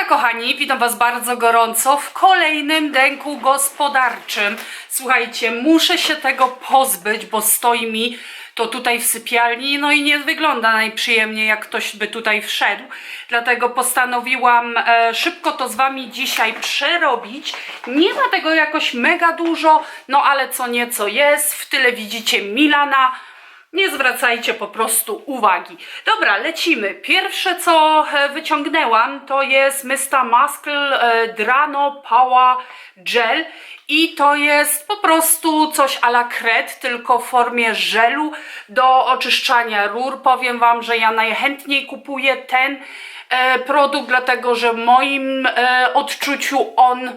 Hejka kochani, witam Was bardzo gorąco w kolejnym dęku gospodarczym. Słuchajcie, muszę się tego pozbyć, bo stoi mi to tutaj w sypialni, no i nie wygląda najprzyjemniej, jak ktoś by tutaj wszedł. Dlatego postanowiłam e, szybko to z Wami dzisiaj przerobić. Nie ma tego jakoś mega dużo, no ale co nieco jest. W tyle widzicie Milana. Nie zwracajcie po prostu uwagi. Dobra, lecimy. Pierwsze co e, wyciągnęłam to jest Mr. Muscle Drano Power Gel i to jest po prostu coś a la kret, tylko w formie żelu do oczyszczania rur. Powiem Wam, że ja najchętniej kupuję ten e, produkt, dlatego że w moim e, odczuciu on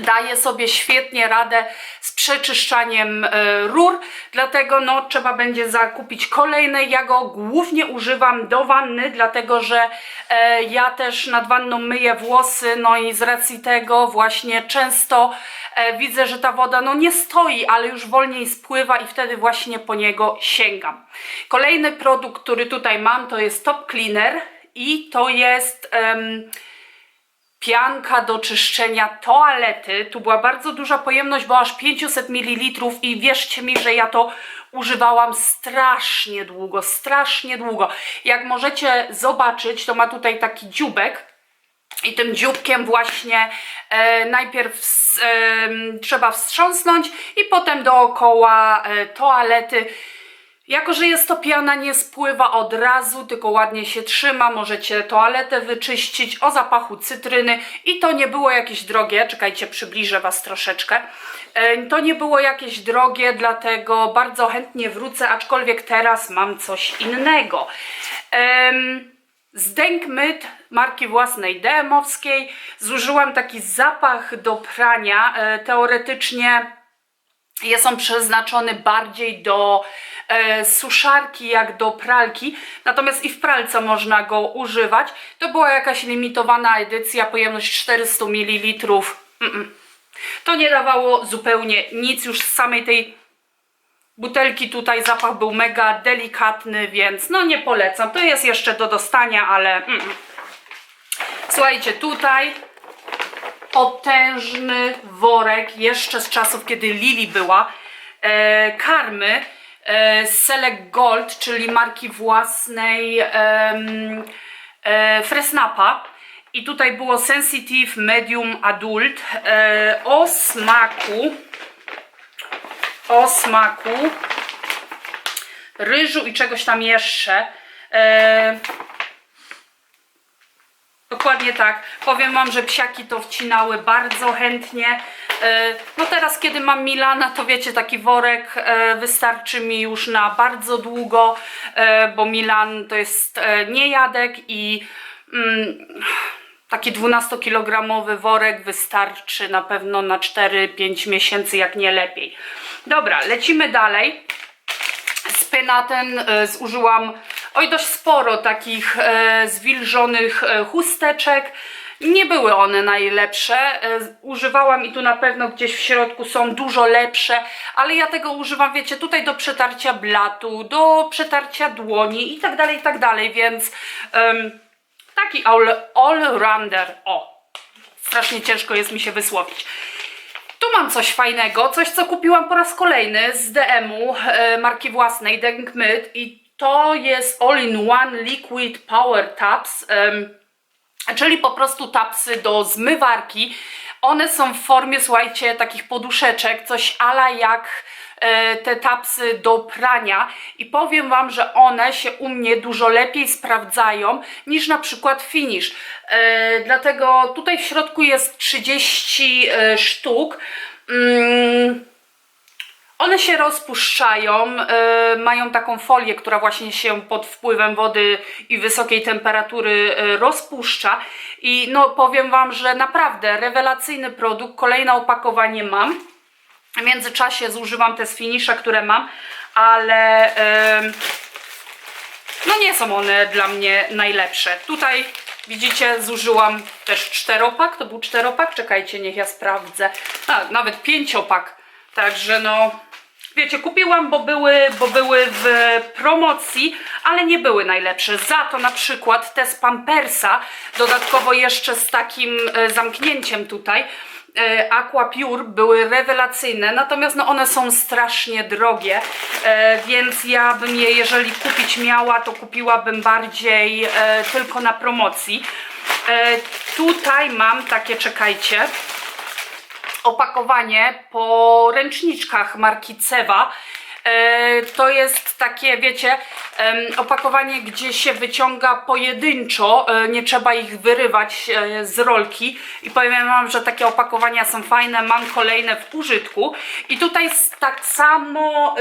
daje sobie świetnie radę z przeczyszczaniem e, rur, dlatego no trzeba będzie zakupić kolejne. Ja go głównie używam do wanny, dlatego że e, ja też nad wanną myję włosy, no i z racji tego właśnie często e, widzę, że ta woda no nie stoi, ale już wolniej spływa i wtedy właśnie po niego sięgam. Kolejny produkt, który tutaj mam to jest Top Cleaner i to jest... pianka do czyszczenia toalety. Tu była bardzo duża pojemność, bo aż 500 ml i wierzcie mi, że ja to używałam strasznie długo, strasznie długo. Jak możecie zobaczyć, to ma tutaj taki dziubek, i tym dzióbkiem właśnie e, najpierw em, trzeba wstrząsnąć i potem dookoła e, toalety. Jako, że jest to piana, nie spływa od razu, tylko ładnie się trzyma. Możecie toaletę wyczyścić o zapachu cytryny i to nie było jakieś drogie. Czekajcie, przybliżę Was troszeczkę. E, To nie było jakieś drogie, dlatego bardzo chętnie wrócę, aczkolwiek teraz mam coś innego. Z Myt marki własnej DM-owskiej zużyłam taki zapach do prania. E, Teoretycznie jest on przeznaczony bardziej do e, suszarki jak do pralki, natomiast i w pralce można go używać. To była jakaś limitowana edycja, pojemność 400 ml. Mm-mm. To nie dawało zupełnie nic już z samej tej butelki tutaj zapach był mega delikatny, więc no nie polecam. To jest jeszcze do dostania, ale mm. słuchajcie, tutaj potężny worek jeszcze z czasów, kiedy Lili była e, karmy e, Select Gold, czyli marki własnej em, e, Fresnapa. I tutaj było Sensitive Medium Adult e, o smaku o smaku ryżu i czegoś tam jeszcze. E, Dokładnie tak. Powiem Wam, że psiaki to wcinały bardzo chętnie. E, No teraz, kiedy mam Milana, to wiecie, taki worek e, wystarczy mi już na bardzo długo, e, bo Milan to jest niejadek i mm, taki 12-kilogramowy worek wystarczy na pewno na 4-5 miesięcy, jak nie lepiej. Dobra, lecimy dalej z penatem e, zużyłam oj dość sporo takich e, zwilżonych e, chusteczek. Nie były one najlepsze. E, używałam i tu na pewno gdzieś w środku są dużo lepsze, ale ja tego używam, wiecie, tutaj do przetarcia blatu, do przetarcia dłoni i tak dalej, i tak dalej, więc em, taki all, all-rounder. O, strasznie ciężko jest mi się wysłowić. Tu mam coś fajnego, coś co kupiłam po raz kolejny z DM-u e, marki własnej Denk i to jest All-in-One Liquid Power Taps, czyli po prostu tapsy do zmywarki. One są w formie, słuchajcie, takich poduszeczek, coś ala jak e, te tapsy do prania i powiem Wam, że one się u mnie dużo lepiej sprawdzają niż na przykład finish. E, dlatego tutaj w środku jest 30 e, sztuk. Mm, one się rozpuszczają, e, mają taką folię, która właśnie się pod wpływem wody i wysokiej temperatury e, rozpuszcza. I no powiem Wam, że naprawdę rewelacyjny produkt. Kolejne opakowanie mam. W międzyczasie zużywam te z finisza, które mam, ale em, no nie są one dla mnie najlepsze. Tutaj widzicie, zużyłam też czteropak, to był czteropak, czekajcie, niech ja sprawdzę. A, nawet pięciopak, także no Wiecie, kupiłam, bo były, bo były w promocji, ale nie były najlepsze. Za to na przykład te z Pampersa, dodatkowo jeszcze z takim e, zamknięciem tutaj, e, Aqua Pure były rewelacyjne, natomiast no one są strasznie drogie, e, więc ja bym je, jeżeli kupić miała, to kupiłabym bardziej tylko na promocji. Tutaj mam takie, czekajcie, opakowanie po ręczniczkach marki Ceva. E, To jest takie, wiecie, opakowanie, gdzie się wyciąga pojedynczo, e, nie trzeba ich wyrywać e, z rolki. I powiem Wam, że takie opakowania są fajne, mam kolejne w użytku. I tutaj tak samo.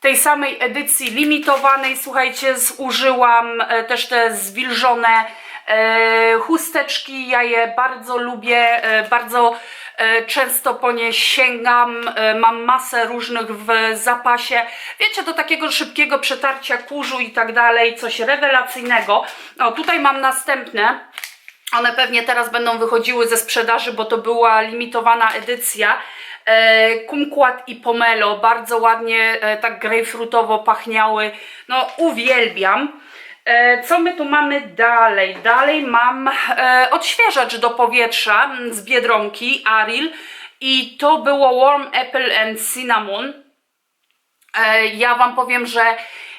tej samej edycji limitowanej, słuchajcie, zużyłam też te zwilżone chusteczki. Ja je bardzo lubię, e, bardzo e, często po nie sięgam. E, mam masę różnych w zapasie. Wiecie, do takiego szybkiego przetarcia kurzu i tak dalej, coś rewelacyjnego. O, tutaj mam następne. One pewnie teraz będą wychodziły ze sprzedaży, bo to była limitowana edycja. E, kumquat i pomelo bardzo ładnie, e, tak grejpfrutowo pachniały. No, uwielbiam. E, co my tu mamy dalej? Dalej mam e, odświeżacz do powietrza z Biedronki, Aril. I to było Warm Apple and Cinnamon. E, Ja Wam powiem, że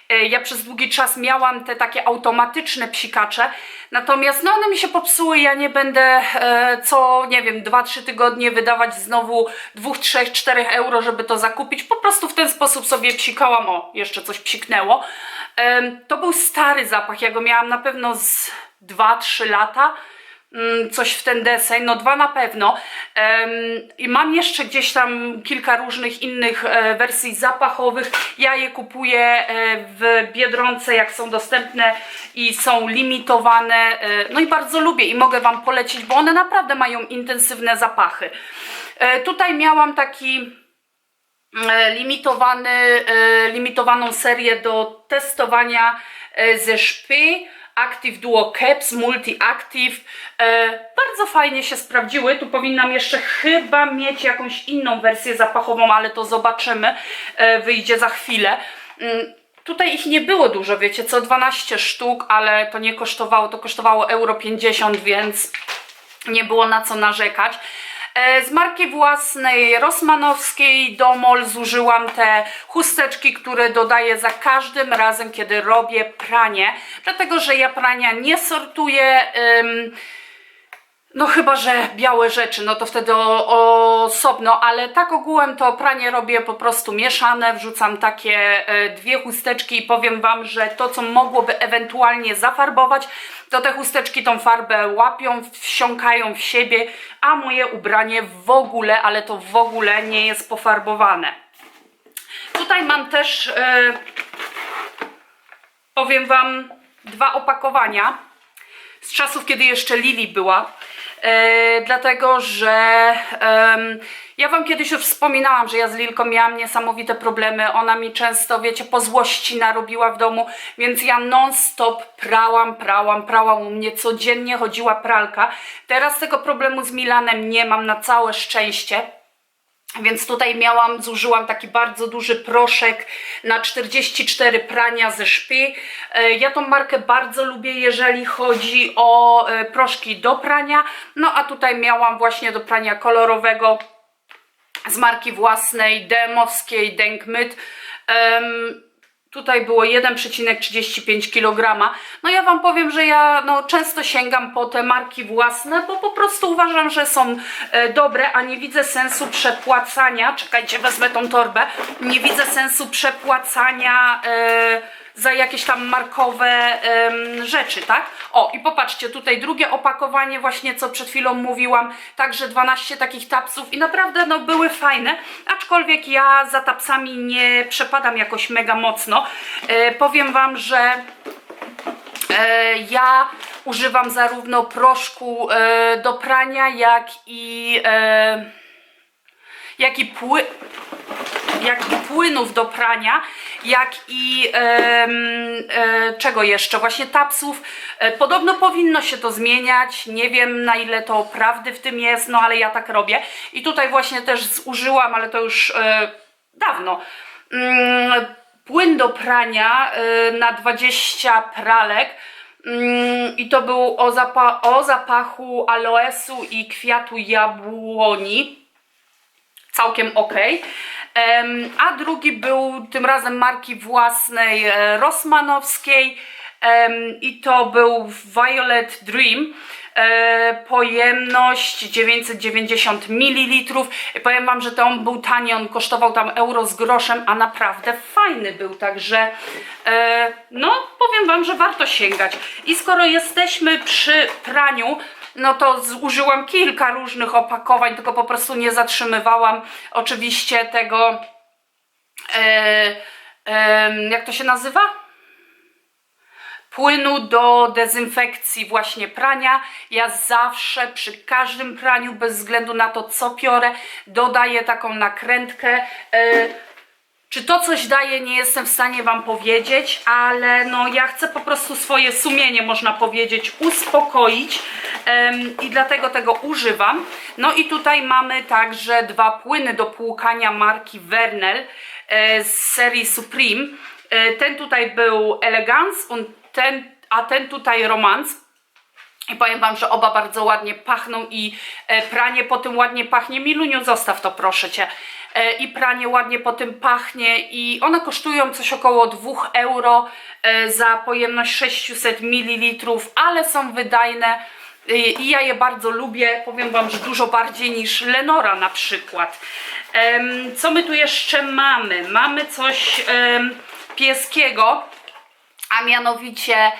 ja przez długi czas miałam te takie automatyczne psikacze, natomiast no one mi się popsuły, ja nie będę e, co, nie wiem, 2-3 tygodnie wydawać znowu 2, 3, 4 euro, żeby to zakupić. Po prostu w ten sposób sobie psikałam, o, jeszcze coś psiknęło. To był stary zapach, ja go miałam na pewno z 2-3 lata coś w ten deseń, no dwa na pewno. I mam jeszcze gdzieś tam kilka różnych innych e, wersji zapachowych. Ja je kupuję e, w Biedronce, jak są dostępne i są limitowane. E, no i bardzo lubię i mogę Wam polecić, bo one naprawdę mają intensywne zapachy. Tutaj miałam taki limitowany, limitowaną serię do testowania ze szpy Active Duo Caps Multi Active. E, Bardzo fajnie się sprawdziły. Tu powinnam jeszcze chyba mieć jakąś inną wersję zapachową, ale to zobaczymy. E, Wyjdzie za chwilę. Mm, Tutaj ich nie było dużo, wiecie, co 12 sztuk, ale to nie kosztowało, to kosztowało euro 50, więc nie było na co narzekać. E, Z marki własnej Rosmanowskiej Domol zużyłam te chusteczki, które dodaję za każdym razem, kiedy robię pranie, dlatego że ja prania nie sortuję. No chyba, że białe rzeczy, no to wtedy o- osobno, ale tak ogółem to pranie robię po prostu mieszane, wrzucam takie e, dwie chusteczki i powiem Wam, że to co mogłoby ewentualnie zafarbować, to te chusteczki tą farbę łapią, wsiąkają w siebie, a moje ubranie w ogóle, ale to w ogóle nie jest pofarbowane. Tutaj mam też, e, powiem Wam, dwa opakowania z czasów, kiedy jeszcze Lili była. E, dlatego, że ja Wam kiedyś już wspominałam, że ja z Lilką miałam niesamowite problemy. Ona mi często, wiecie, po złości narobiła w domu, więc ja non-stop prałam, prałam, prałam u mnie codziennie chodziła pralka. Teraz tego problemu z Milanem nie mam na całe szczęście. Więc tutaj miałam, zużyłam taki bardzo duży proszek na 44 prania ze szpy. E, Ja tą markę bardzo lubię, jeżeli chodzi o e, proszki do prania. No a tutaj miałam właśnie do prania kolorowego z marki własnej, demowskiej, Denkmyt. Em, Tutaj było 1,35 kg. No ja Wam powiem, że ja no, często sięgam po te marki własne, bo po prostu uważam, że są e, dobre, a nie widzę sensu przepłacania. Czekajcie, wezmę tą torbę. Nie widzę sensu przepłacania e, za jakieś tam markowe em, rzeczy, tak? O, i popatrzcie, tutaj drugie opakowanie, właśnie co przed chwilą mówiłam, także 12 takich tapsów i naprawdę no były fajne, aczkolwiek ja za tapsami nie przepadam jakoś mega mocno. E, powiem Wam, że e, ja używam zarówno proszku e, do prania, jak i jak i pły... jak i płynów do prania, jak i em, e, czego jeszcze? Właśnie tapsów. E, podobno powinno się to zmieniać. Nie wiem na ile to prawdy w tym jest, no ale ja tak robię. I tutaj właśnie też zużyłam, ale to już e, dawno. Mm, płyn do prania e, na 20 pralek. Mm, I to był o, zapa- o zapachu aloesu i kwiatu jabłoni całkiem ok. A drugi był tym razem marki własnej e, Rossmanowskiej em, i to był Violet Dream. E, pojemność 990 ml. Powiem Wam, że to on był tani, on kosztował tam euro z groszem, a naprawdę fajny był, także e, no powiem Wam, że warto sięgać. I skoro jesteśmy przy praniu, no to zużyłam kilka różnych opakowań, tylko po prostu nie zatrzymywałam oczywiście tego, e, em, jak to się nazywa? Płynu do dezynfekcji właśnie prania. Ja zawsze przy każdym praniu, bez względu na to co piorę, dodaję taką nakrętkę. E, czy to coś daje, nie jestem w stanie Wam powiedzieć, ale no ja chcę po prostu swoje sumienie, można powiedzieć, uspokoić i dlatego tego używam. No i tutaj mamy także dwa płyny do płukania marki Vernel e, z serii Supreme. E, ten tutaj był Elegance, ten, a ten tutaj Romance. I powiem Wam, że oba bardzo ładnie pachną i e, pranie po tym ładnie pachnie. Miluniu, zostaw to proszę Cię. I pranie ładnie po tym pachnie i one kosztują coś około 2 euro za pojemność 600 ml, ale są wydajne i ja je bardzo lubię. Powiem Wam, że dużo bardziej niż Lenora na przykład. Co my tu jeszcze mamy? Mamy coś pieskiego, a mianowicie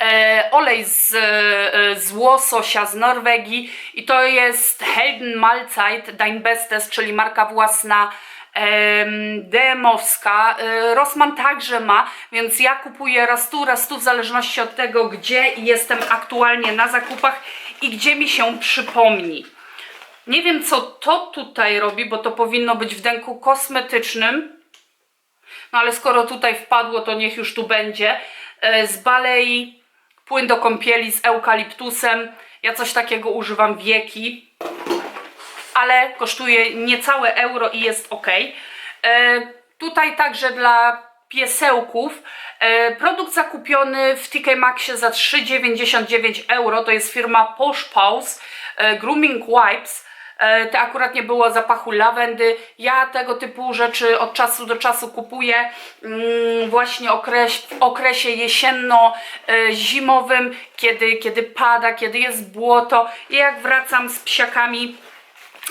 e, olej z, e, z łososia z Norwegii i to jest Helden Mahlzeit Dein Bestes, czyli marka własna em, DM-owska. E, Rossmann także ma, więc ja kupuję raz tu, raz tu w zależności od tego, gdzie jestem aktualnie na zakupach i gdzie mi się przypomni. Nie wiem, co to tutaj robi, bo to powinno być w dęku kosmetycznym. No ale skoro tutaj wpadło, to niech już tu będzie. E, Z balei płyn do kąpieli z eukaliptusem. Ja coś takiego używam wieki, ale kosztuje niecałe euro i jest ok. E, tutaj także dla piesełków e, produkt zakupiony w TK Maxie za 3,99 euro. To jest firma Posh Paws e, Grooming Wipes. E, To akurat nie było zapachu lawendy. Ja tego typu rzeczy od czasu do czasu kupuję mm, właśnie okres, w okresie jesienno-zimowym, kiedy, kiedy pada, kiedy jest błoto. I jak wracam z psiakami,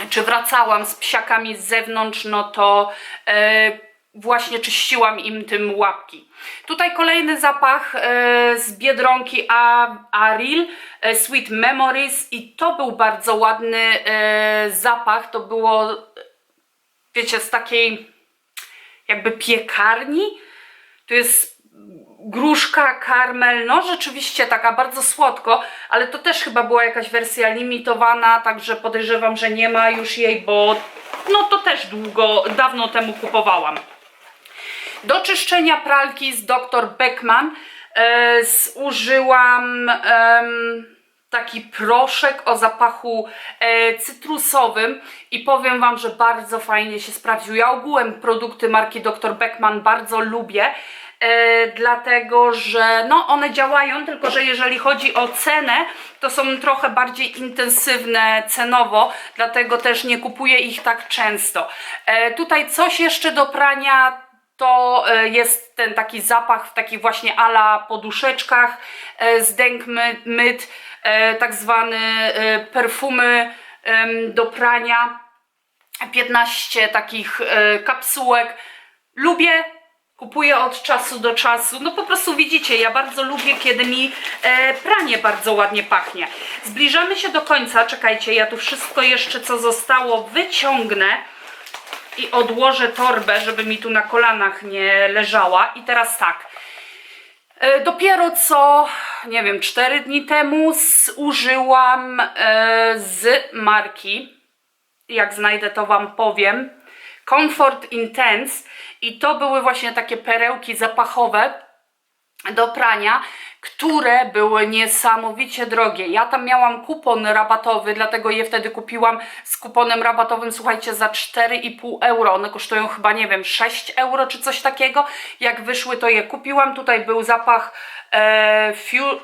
czy wracałam z psiakami z zewnątrz, no to e, właśnie czyściłam im tym łapki. Tutaj kolejny zapach e, z Biedronki A- Aril, e, Sweet Memories i to był bardzo ładny e, zapach, to było wiecie z takiej jakby piekarni, tu jest gruszka, karmel, no rzeczywiście taka bardzo słodko, ale to też chyba była jakaś wersja limitowana, także podejrzewam, że nie ma już jej, bo no to też długo, dawno temu kupowałam. Do czyszczenia pralki z Dr. Beckman e, zużyłam em, taki proszek o zapachu e, cytrusowym i powiem Wam, że bardzo fajnie się sprawdził. Ja ogółem produkty marki Dr. Beckman bardzo lubię, e, dlatego że no, one działają, tylko że jeżeli chodzi o cenę, to są trochę bardziej intensywne cenowo, dlatego też nie kupuję ich tak często. E, tutaj coś jeszcze do prania to e, jest ten taki zapach w takich właśnie ala poduszeczkach e, z dęk my- myt, e, tak zwany e, perfumy do prania, 15 takich e, kapsułek. Lubię, kupuję od czasu do czasu. No po prostu widzicie, ja bardzo lubię, kiedy mi e, pranie bardzo ładnie pachnie. Zbliżamy się do końca, czekajcie, ja tu wszystko jeszcze co zostało wyciągnę i odłożę torbę, żeby mi tu na kolanach nie leżała. I teraz tak. E, Dopiero co, nie wiem, 4 dni temu zużyłam e, z marki, jak znajdę to Wam powiem, Comfort Intense i to były właśnie takie perełki zapachowe do prania, które były niesamowicie drogie. Ja tam miałam kupon rabatowy, dlatego je wtedy kupiłam z kuponem rabatowym, słuchajcie, za 4,5 euro. One kosztują chyba, nie wiem, 6 euro czy coś takiego. Jak wyszły, to je kupiłam. Tutaj był zapach e, fiu, e,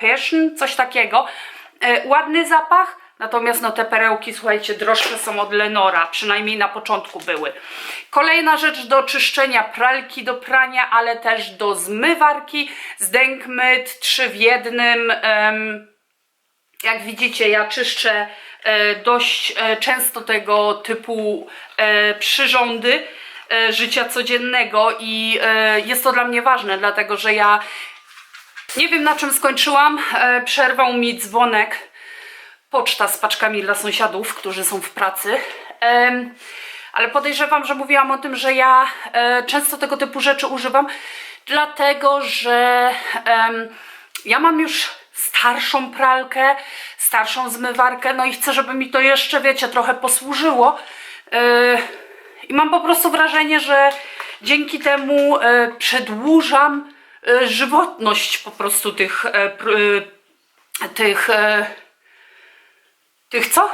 Passion, coś takiego. E, ładny zapach, natomiast no te perełki, słuchajcie, droższe są od Lenora, przynajmniej na początku były. Kolejna rzecz do czyszczenia, pralki do prania, ale też do zmywarki, Zdenkmyt 3 w jednym. jak widzicie, ja czyszczę e, dość e, często tego typu e, przyrządy życia codziennego i jest to dla mnie ważne, dlatego że ja nie wiem na czym skończyłam. Przerwał mi dzwonek. Poczta z paczkami dla sąsiadów, którzy są w pracy. Ale podejrzewam, że mówiłam o tym, że ja e, często tego typu rzeczy używam, dlatego że ja mam już starszą pralkę, starszą zmywarkę, no i chcę, żeby mi to jeszcze, wiecie, trochę posłużyło. E, I mam po prostu wrażenie, że dzięki temu e, przedłużam żywotność po prostu tych, tych, tych co?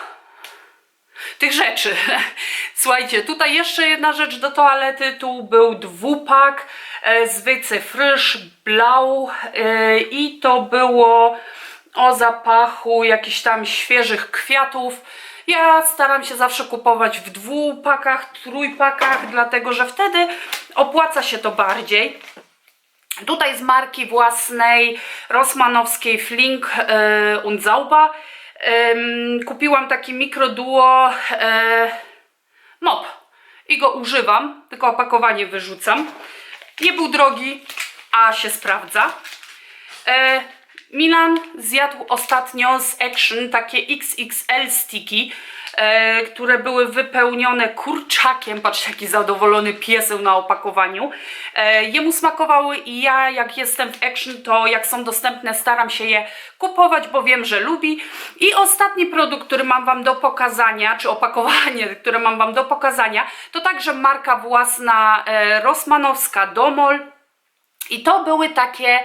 Tych rzeczy. Słuchajcie, tutaj jeszcze jedna rzecz do toalety. Tu był dwupak e, z Wycy Frisch Blau e, i to było o zapachu jakichś tam świeżych kwiatów. Ja staram się zawsze kupować w dwupakach, trójpakach, dlatego że wtedy opłaca się to bardziej. Tutaj z marki własnej Rossmanowskiej Flink e, und Sauber em, kupiłam taki mikroduo e, mop i go używam, tylko opakowanie wyrzucam. Nie był drogi, a się sprawdza. E, Milan zjadł ostatnio z Action takie XXL sticky, e, które były wypełnione kurczakiem. Patrzcie, jaki zadowolony pieseł na opakowaniu. E, jemu smakowały i ja, jak jestem w Action, to jak są dostępne, staram się je kupować, bo wiem, że lubi. I ostatni produkt, który mam Wam do pokazania, czy opakowanie, które mam Wam do pokazania, to także marka własna e, Rossmanowska Domol. I to były takie.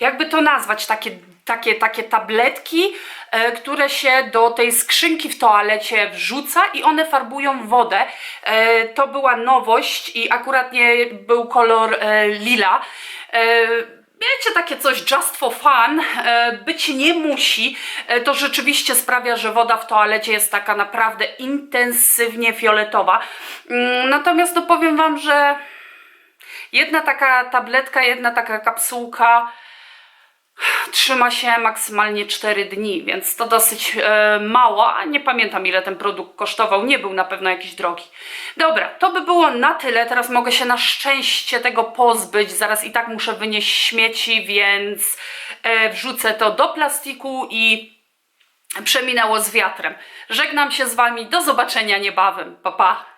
jakby to nazwać, takie, takie, takie tabletki, e, które się do tej skrzynki w toalecie wrzuca i one farbują wodę. E, to była nowość i akurat nie był kolor e, lila. Wiecie, takie coś just for fun, być nie musi. To rzeczywiście sprawia, że woda w toalecie jest taka naprawdę intensywnie fioletowa. Mm, Natomiast no powiem Wam, że jedna taka tabletka, jedna taka kapsułka trzyma się maksymalnie 4 dni, więc to dosyć e, mało, a nie pamiętam ile ten produkt kosztował, nie był na pewno jakiś drogi. Dobra, to by było na tyle, teraz mogę się na szczęście tego pozbyć, zaraz i tak muszę wynieść śmieci, więc e, wrzucę to do plastiku i przeminęło z wiatrem. Żegnam się z Wami, do zobaczenia niebawem, pa pa!